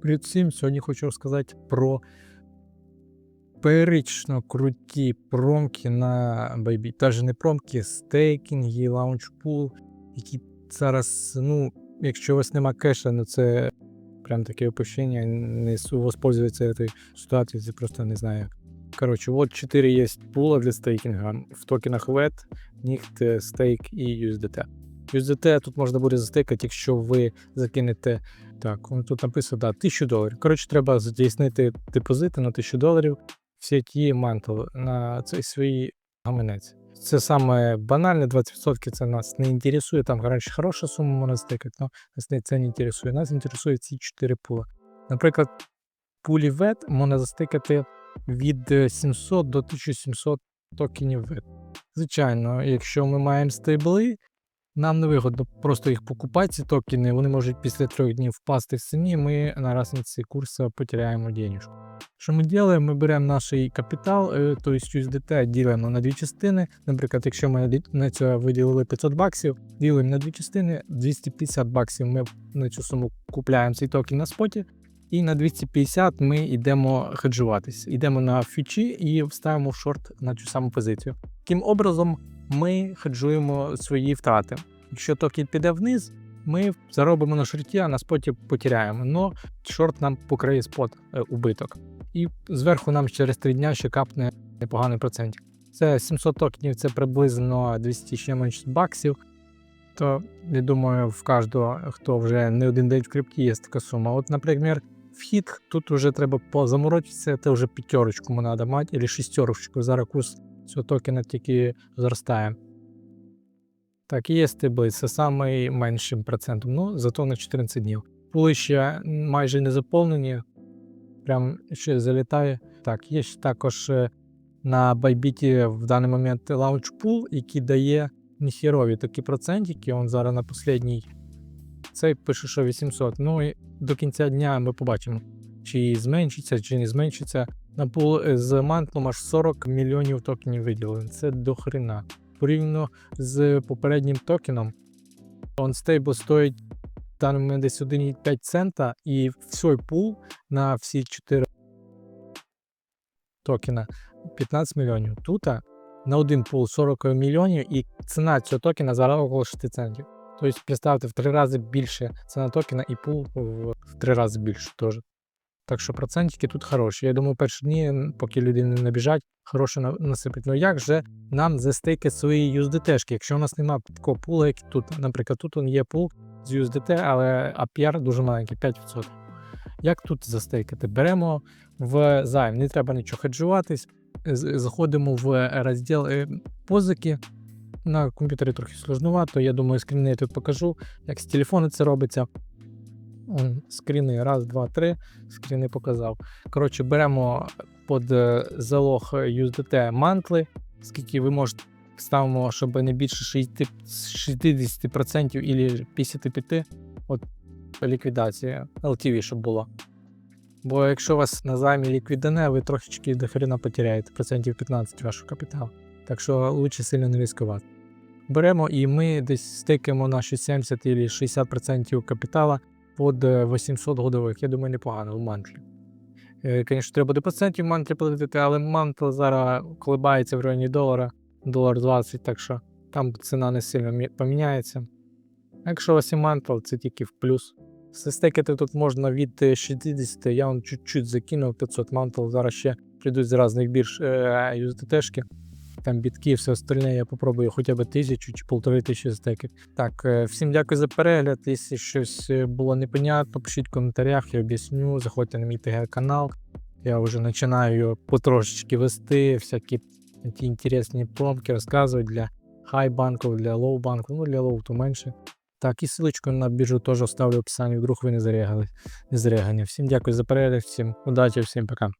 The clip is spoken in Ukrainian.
Привіт всім! Сьогодні хочу розказати про перично круті промки на Bybit. Навіть не промки, стейкінги, лаунчпул, які зараз, ну, якщо у вас нема кеша, ну це прям таке опущення, не воспользується цією ситуацією, це просто не знаю. Коротше, от 4 є пула для стейкінга в токенах VET, NICT, Stake і USDT. USDT тут можна буде застейкати, якщо ви закинете так, тут написано, да, 1000 доларів. Коротше, треба здійснити депозити на 1000 доларів в сіті Mantle на цей свій гаманець. Це саме банальне, 20% це нас не інтересує. Там раніше хороша сума можна стикати, але нас це не інтересує. Нас інтересує ці 4 пула. Наприклад, пулі VET можна застикати від е, 700 до 1700 токенів VET. Звичайно, якщо ми маємо стейбли, нам не вигодно просто їх покупати, ці токени, вони можуть після трьох днів впасти в ціні, ми на разниці курсу потеряємо денежку. Що ми робимо? Ми беремо наш капітал, е, тобто USDT ділимо на дві частини. Наприклад, якщо ми на це виділили 500 баксів, ділимо на дві частини, 250 баксів ми на цю суму купляємо цей токен на споті, і на 250 ми йдемо хеджуватись. Йдемо на фічі і вставимо в шорт на цю саму позицію. Таким образом, ми хеджуємо свої втрати. Якщо токен піде вниз, ми заробимо на шорті, а на споті потеряємо. Но шорт нам покриє спот е, убиток. І зверху нам через 3 дня ще капне непоганий процент. Це 700 токенів, це приблизно 200 чимось баксів. То я думаю, в кожного, хто вже не один день в крипті, є така сума. От, наприклад, вхід тут вже треба позаморочитися, це вже п'ятерочку треба мати, або шістерочку. Зараз курс цього токена тільки зростає. Так, є стебли, це найменшим процентом, ну зато на 14 днів. Пули ще майже не заповнені, прям ще залітає. Так, є ще також е, на Bybit в даний момент лаунчпул, який дає ніхірові такі процентики. Он зараз на последній. Цей пише, що 800. Ну і до кінця дня ми побачимо, чи зменшиться, чи не зменшиться. З мантлом аж 40 мільйонів токенів виділено. Це до хрена. Порівняно з попереднім токеном, OnStable стоїть момент десь 1,5 цента, і всій пул на всі 4 токена 15 мільйонів. Тут на один пул 40 мільйонів, і ціна цього токена зараз около 6 центів. Тобто, представте, в три рази більше ціна токена і пул в три рази більше теж. Так що процентики тут хороші. Я думаю, перші дні, поки люди не набіжать, хороше на- насипать. Ну як же нам застейкати свої USDT-шки, якщо у нас немає такого пула, як тут. Наприклад, тут є пул з USDT, але APR дуже маленький, 5%. Як тут застейкати? Беремо в займ, не треба нічого хеджуватись. Заходимо в розділ е, позики. На комп'ютері трохи сложновато. Я думаю, скріни я тут покажу, як з телефону це робиться. Он, скріни, раз, два, три. Скріни показав. Коротше, беремо під е, залог USDT мантли, скільки ви можете ставимо, щоб не більше 60, 60% і 55% от ліквідація LTV, щоб було. Бо якщо у вас на займі ліквідане, ви трошечки до хрена потеряєте процентів 15 вашого капіталу. Так що лучше сильно не ризикувати. Беремо і ми десь стикаємо наші 70 або 60% капітала під е, 800 годових. Я думаю, непогано в мантлі. Звісно, треба до процентів мантлі платити, але мантл зараз колебається в районі долара, долар 20, так що там ціна не сильно поміняється. Якщо у вас є мантл, це тільки в плюс. Стейкати тут можна від е, 60, я вам чуть-чуть закинув 500 мантл, зараз ще прийдуть з різних бірж е, USDT-шки. Там бітки, все остальне, я попробую хоча б тисячу чи полтори тисячі стеків. Так, е, всім дякую за перегляд. Якщо щось е, було непонятно, пишіть в коментарях, я об'ясню. Заходьте на мій ТГ канал. Я вже починаю потрошечки вести всякі ті інтересні промки, розказувати для хай банків, для лоу банків, ну для лоу то менше. Так, і ссылочку на біржу теж оставлю в описанні, вдруг ви не зарягали, не зарягані. Всім дякую за перегляд, всім удачі, всім пока.